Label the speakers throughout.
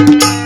Speaker 1: Thank you.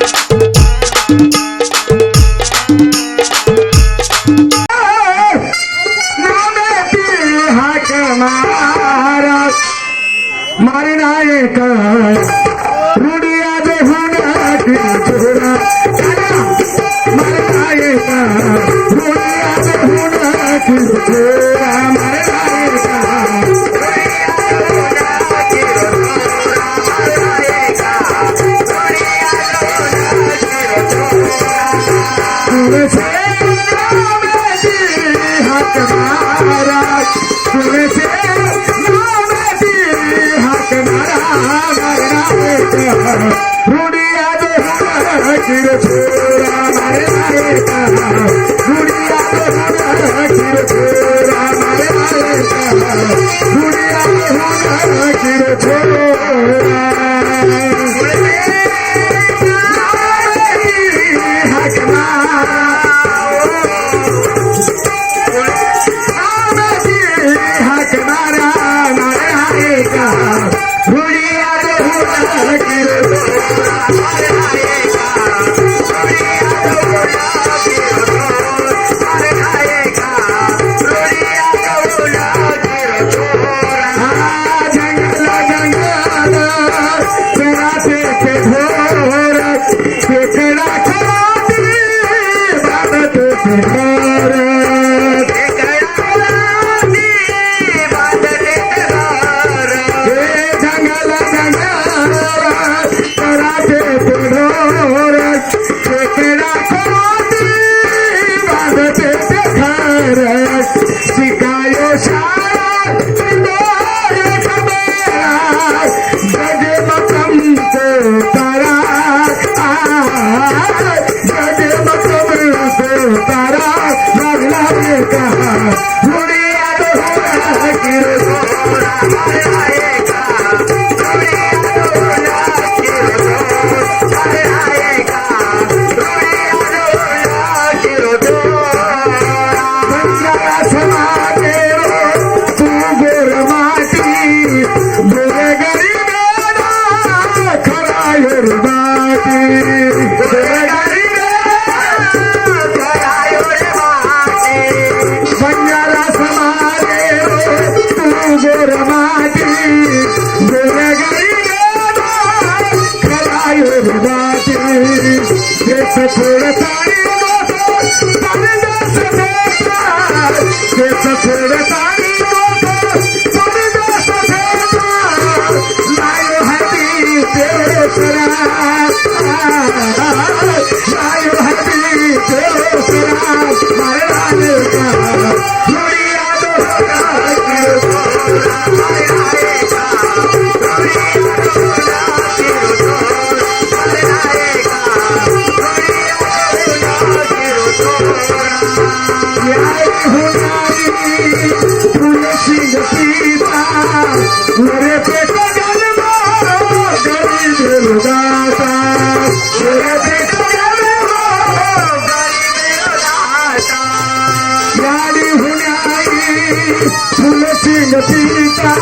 Speaker 1: Jyotika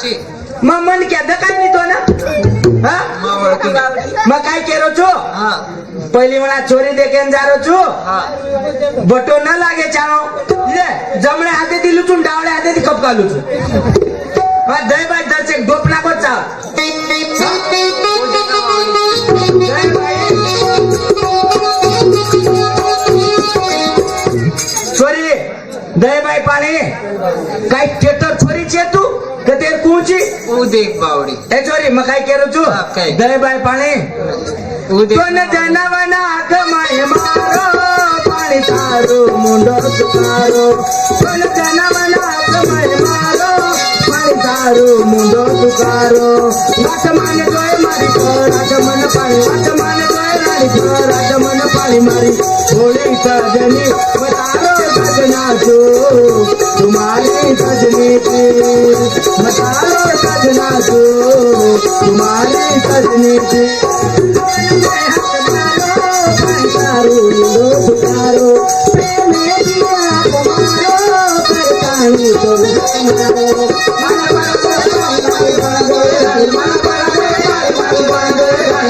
Speaker 1: હા માં મન કે દકાઈ ની તો ને હા માં કાઈ કેરો છો પહેલી મેં આ ચોરી દે કેમ જારો છું બટો ન લાગે ચાણો લે જમણે હાથે થી લૂછું ને ડાવડે હાથે થી કપકાલું છું હા દય ભાઈ દસ એક ઢોપ નાખો ચાલ જય ભાઈ છોરી દયભાઈ પાણી કઈ કેટર છોરી છે તું કે તે કુંચી
Speaker 2: ઉદેક બાવડી
Speaker 1: એ છોરી મેં કઈ કેરું છું
Speaker 2: હા, કઈ.
Speaker 1: દયભાઈ પાણી
Speaker 2: ઉદેક
Speaker 1: કોન જનવના આંખમાં મારો પાણી તારો મુંડો સુકારો કોન જનવના આંખમાં મારો પાણી તારો મુંડો સુકારો વાત માને તોય મારી રાજ મન પાણી વાત માને જાય સિંહરાજ મન પાણી મારી ભોળી સજની મતારો સજના છો તુમારી સજની મતારો સજના છો તુમારી સજની Thank you.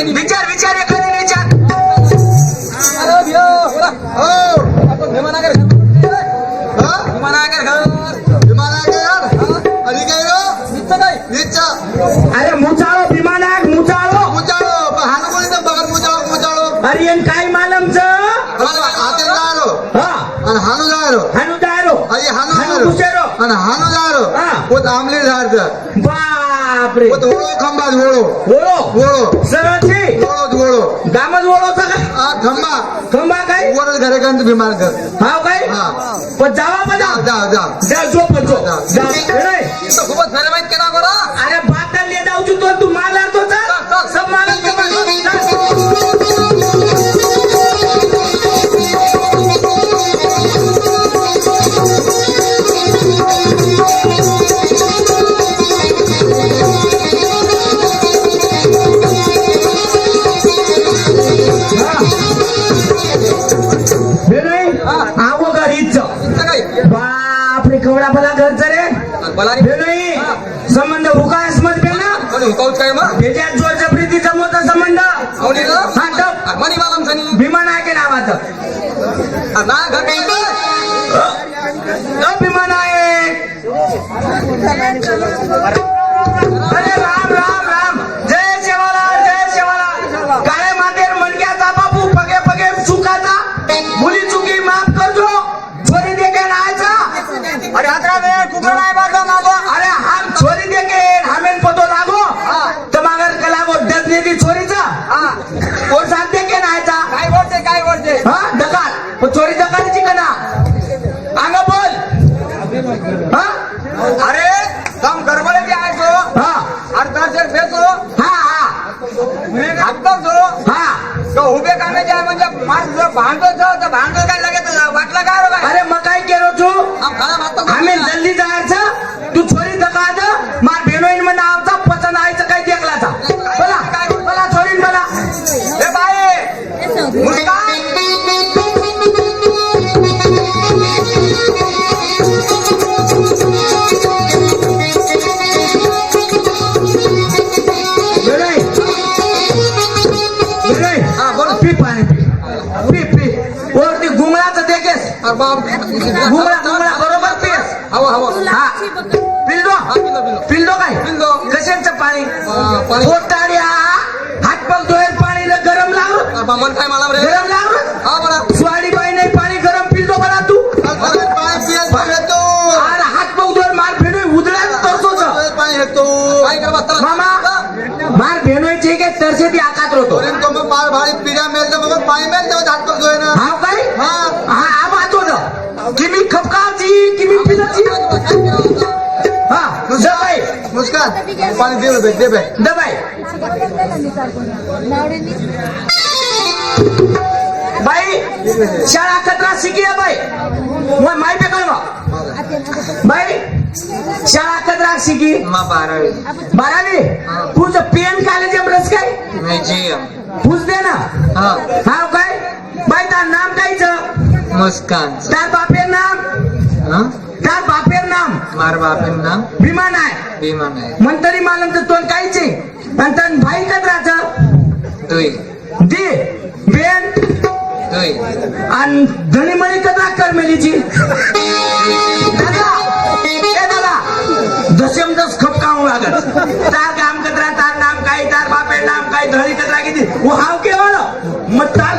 Speaker 1: त्यांनी विचार विचार एखादी विचार. हो. आपण भीमानागर अरे हो? काय रो? निच काय? निच अरे मुचाळो भीमानाग मुचाळो. मुचाळो. हानगोळी तर बघा मुचाळो मुचाळो. अरे येन काय मालमच
Speaker 3: हाते जायरो
Speaker 1: हा. आणि हानू जायरो हानू
Speaker 3: जायरो अरे
Speaker 1: हानू जायरो
Speaker 3: आणि हानू जायरो पोत आमले झाडचं
Speaker 1: बापरे. वळो
Speaker 3: खांबाज
Speaker 1: वळो. वळो? वळो.
Speaker 3: सरळची वळोच
Speaker 1: वळो. दामच वळवता काय?
Speaker 3: हा
Speaker 1: खंबा. खंबा काय? वरच घरेकांत बिमार कर हा काय? हा. पण जावा पण जा जा जा. झोप झोप. जा जा. जा. नाही. सोबत माहीत का बरं. अरे संबंध हुकास मत बे ना त्याच्यात जोर जबरीतीचा मोठा संबंध. हा टप भीमा नायके नावाचं. अ, भीमा नायक ಪಾಂಡ बाप बरोबर पीस
Speaker 2: हवं हवं
Speaker 1: हा पिल्दो
Speaker 2: हा पिलो पिलो
Speaker 1: पिल्दो काय
Speaker 2: पिल्दो.
Speaker 1: कशाचं पाणी
Speaker 2: हा, पाणी.
Speaker 1: पोटाड्या हात पग धुवेल पाणी लय गरम लाव
Speaker 2: मन काय मला
Speaker 1: गरम लाव
Speaker 2: हा बरा
Speaker 1: स्वाडी बाई नाही पाणी गरम पिल्दो बरा तू हात पग धुवेल मार फेडून उधळाच करतोच
Speaker 3: पाय येतो
Speaker 2: काय कर बा, चला.
Speaker 1: मामा मार भेनोयचे के तरसे ती आकात होतो
Speaker 3: मग मार भारी पिढ्या मेलतो मग पाय मेलतो झाट करतोय ना
Speaker 1: हाव काय
Speaker 3: मुस्कान पाणी दे बे दे बे.
Speaker 1: दबाई बाई. शाळा कतरा शिकी आहे बाई. मग माय पे काय मग? बाई शाळा कतरा शिकी.
Speaker 2: मा बारावी.
Speaker 1: बारावी? तुझं पेन कॉलेज रस काय? पूछ दे ना.
Speaker 2: हा.
Speaker 1: काय? बाई तार नाम कायचं?
Speaker 2: मुस्कान.
Speaker 1: तार बापेर नाम? तार बापेर नाम.
Speaker 2: मार बापेन नाम.
Speaker 1: विमान आहे.
Speaker 2: विमान आहे.
Speaker 1: मंतरी मालंत तोंड कायचे आणि तन भाई कतराचं
Speaker 2: दुई.
Speaker 1: दे बेन.
Speaker 2: दुई.
Speaker 1: आणि धणीमणी कतरा करमेलीची. दादा ए दादा दशम दस खपकावं लागत तार काम कतरा तार नाम काय तार बापेर नाम काय धळी कतरा किती. वो हाव मग तार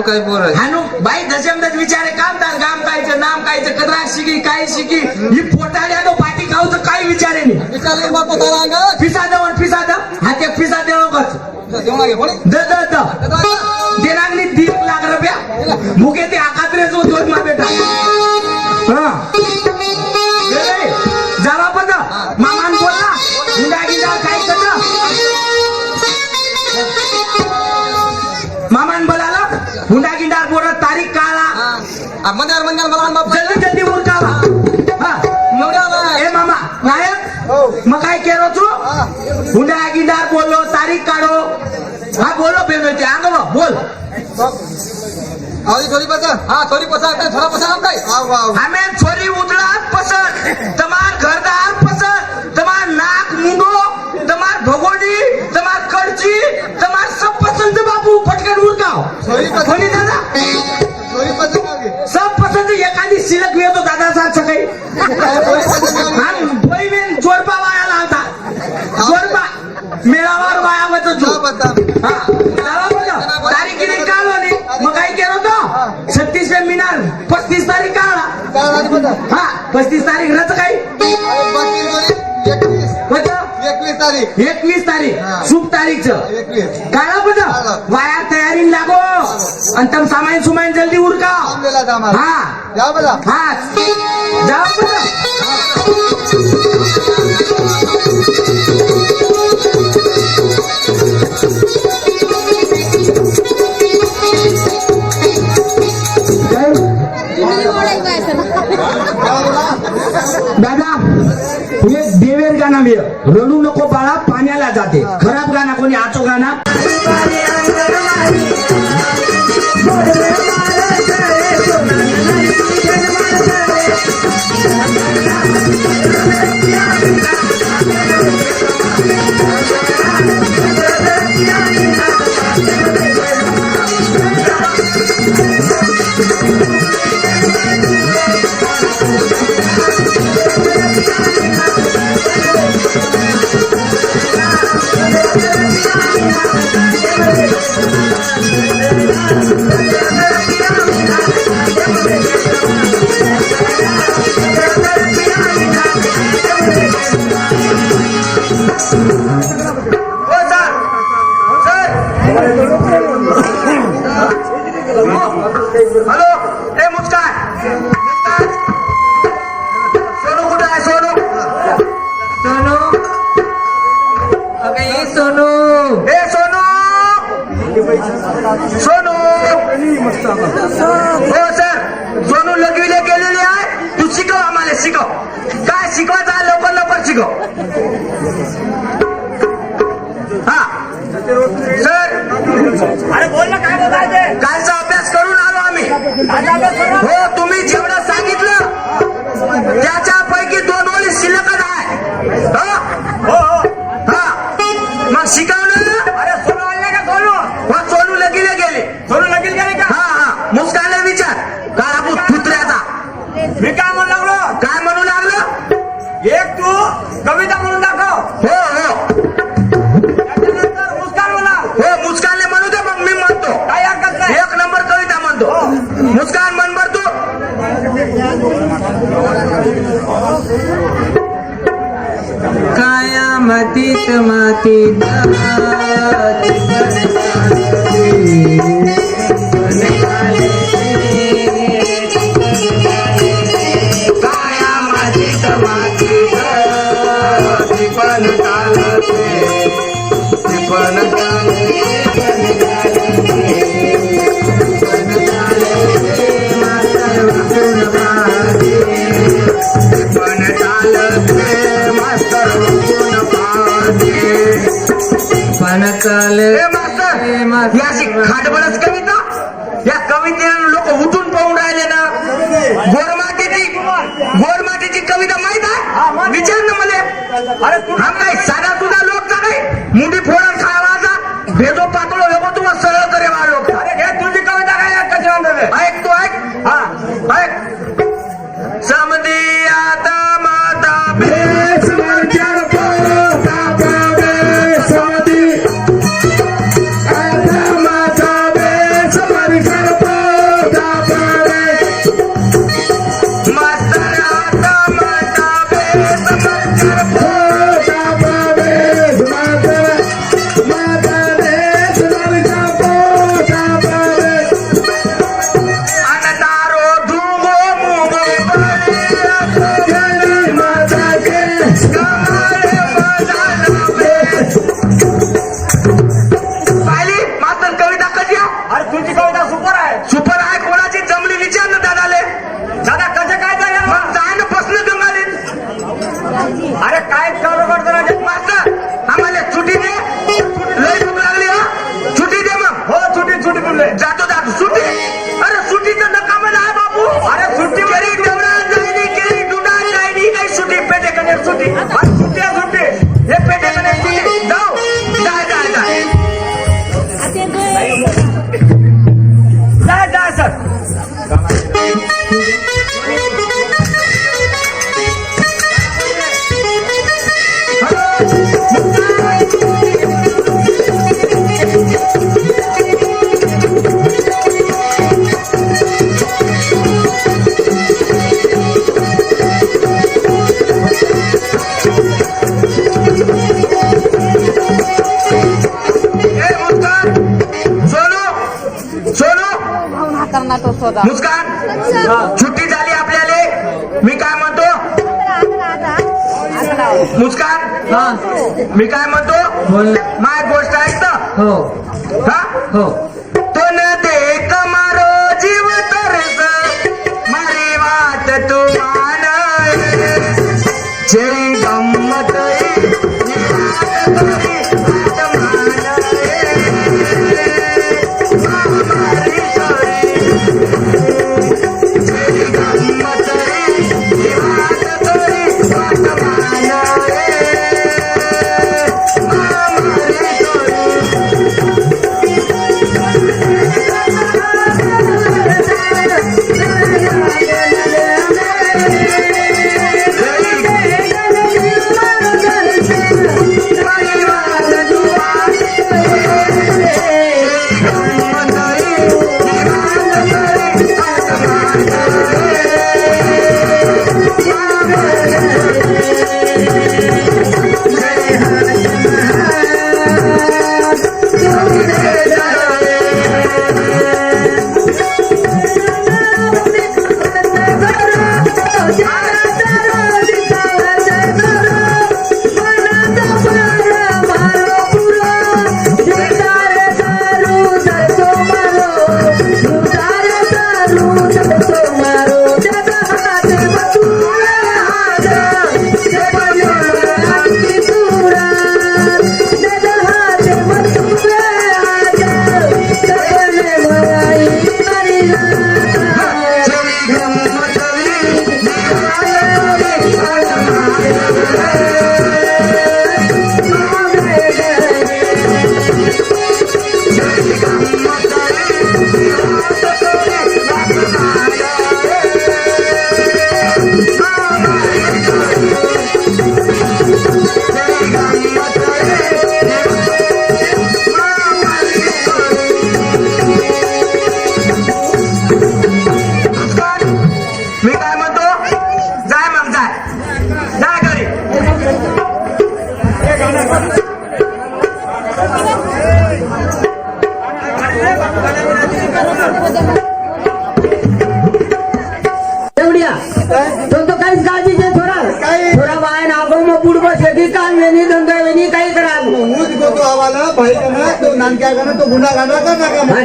Speaker 2: हानू काय बोल
Speaker 1: हानू बाई दशमदश विचारे काम तार गाम कायचं नाम कायचं कदरा शिकी काय शिकी? ही पोटाड्या तो पाठी खाऊचं काय विचारे नाही. फिसा देवण फिसा द हा ते फिसा देवण कच द द द देनागनी दीड लाख रुपया मुके ते आकात्रे जो दोन मा बेटा. हा.
Speaker 3: थोडी
Speaker 2: हा थोडी पसा थोडा पसा आम काय
Speaker 3: आव आव
Speaker 1: हमें छोरी उतरात पसंद तमार घरदार पसंद तमार नाक मुंडो तमार भगोडी तमार कड़ची तमार सब पसंद बाबू पटकन उरकाव
Speaker 3: छोरी पसंद.
Speaker 1: कोणी दादा.
Speaker 3: थोडी बसा मागे.
Speaker 1: सब पसंद एखादी शिलक येतो दादा साथ सकाळी
Speaker 3: थोडी बसा
Speaker 1: आणि बहिणीन जोडपा वाया लावता जोडपा मेळावर वाया होतो
Speaker 3: जा
Speaker 1: हा पस्तीस तारीख रच काही
Speaker 3: एकवीस तारीख.
Speaker 1: एकवीस तारीख. शुभ
Speaker 3: एकवीस.
Speaker 1: काढा बघ. वाया तयारी लागो. आणि तम सामान सुमान जल्दी उरका. हा.
Speaker 3: जा बघा.
Speaker 1: हा. जावा बघा गाणं बी रडू नको बाळा पाण्याला जाते. खराब गाणं कोणी आचो गाणं? सर!
Speaker 2: अरे बोल ना काय बोलायचे
Speaker 1: कालचा अभ्यास करून आलो आम्ही.
Speaker 4: मातीत
Speaker 1: मातीत होता. मुस्कान सुट्टी झाली आपल्याला? मी काय म्हणतो? मुस्कान मी काय म्हणतो? माय गोष्ट ऐकत
Speaker 4: हो.
Speaker 1: हो? तो ते कमारो जीव तरस. मारी वाट तू मान
Speaker 3: चेरी गम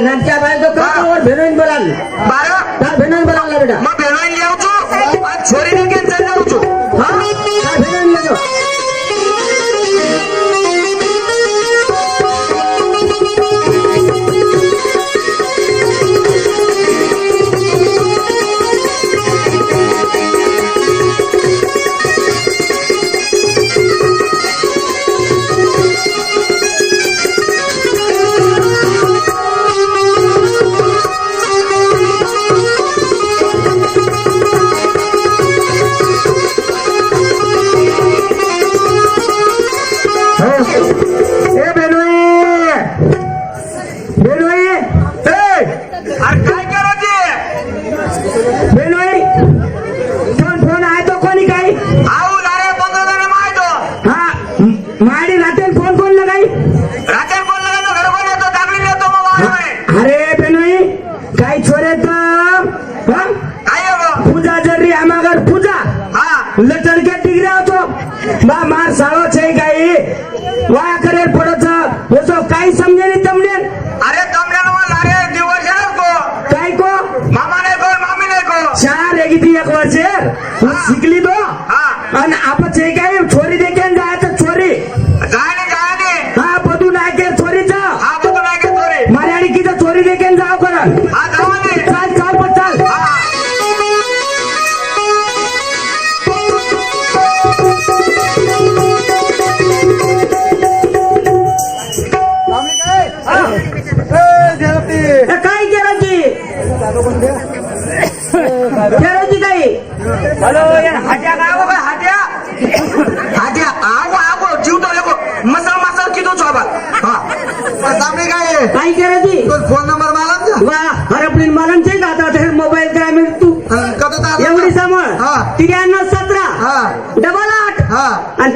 Speaker 3: नका मग.
Speaker 5: नाटक्या बाय तो कामावर भेणून बोलाल
Speaker 1: बारा
Speaker 5: काय भेणून बोलाल बेटा
Speaker 1: मग भेळवाईन लिहावचो आणि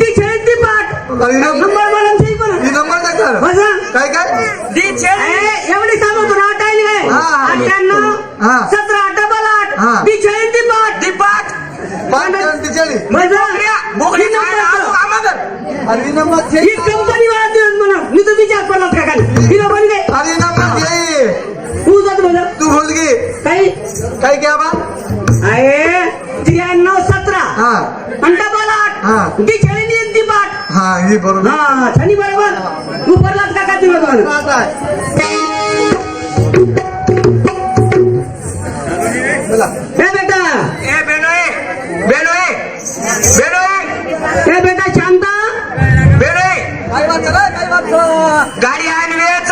Speaker 5: खेळत ती पाठ. बसा.
Speaker 3: काय काय?
Speaker 1: दी
Speaker 5: एवढी सांगतो आहे. अठ्ठ्याण्णव. सतरा डबल. आठ. पाठ. ही म्हणा मी तर विचार पडलात का दे
Speaker 3: अरे नंबर
Speaker 5: तू जात बघा
Speaker 3: तू बोल. घे
Speaker 5: काही
Speaker 3: काय? घ्या बा?
Speaker 5: आहे त्र्याण्णव सतरा.
Speaker 3: हा.
Speaker 5: आणि डबल
Speaker 3: हा.
Speaker 5: ती ती पाठ.
Speaker 3: हा ही बरोबर.
Speaker 5: हा बरोबर. का का तुला हे बेटा. हे बेटा शांता.
Speaker 2: काय काय
Speaker 1: गाडी आहे वेळेच.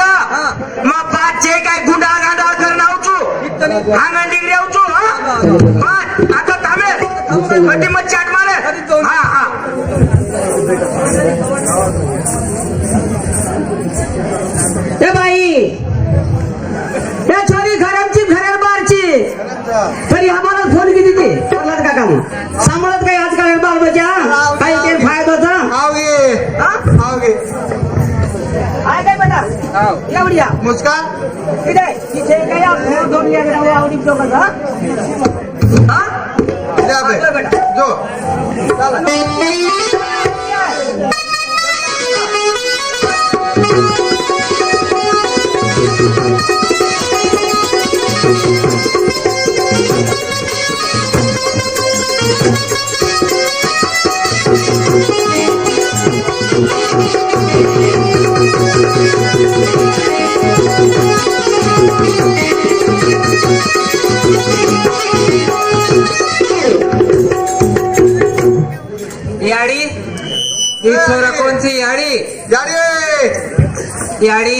Speaker 1: मग पाच जे काय गुंडा गांडा करून आवचू अंगण डिग्री आवचू पाच आता थांबे. कधी मग चाट
Speaker 5: तरी आम्हाला फोन किती ते? करलात का काम? सांभाळत काय आजकाल बाबाच्या काय ते फायदाचा काय काय बेटा? एवढ्या
Speaker 3: मुस्कान?
Speaker 5: दोन आवडी
Speaker 1: याडी? ही कोणची याडी?
Speaker 3: याडी।
Speaker 1: याडी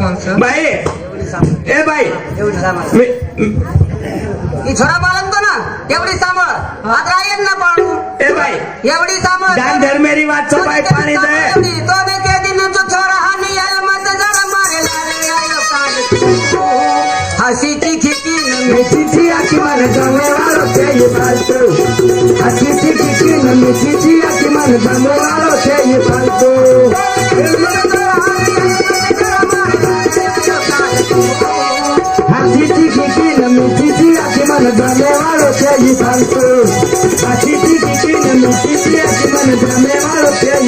Speaker 2: बाई. ए बाई.
Speaker 1: एवढी सांभाळ.
Speaker 2: मी
Speaker 1: छोरा बाळगतो ना एवढी सांभाळ. आता राहील ना पाणू
Speaker 2: ए बाई.
Speaker 1: एवढी सांभाळ.
Speaker 2: दान धर मेरी बात तो बाई पाणी दे.
Speaker 1: तो ने के दिन जो छोरा नहीं आया मत जरा मारे लाले आयो कान हसीची खिकी. न
Speaker 2: मीठी सी आखी मन जमे वालो छे ये फालतू अच्छी सी खिची न मीठी सी आखी मन जमे वालो छे ये फालतू सी आखी मन जमे वालो छे ये फालतू अच्छी सी खिची न मीठी सी आखी मन जमे वालो छे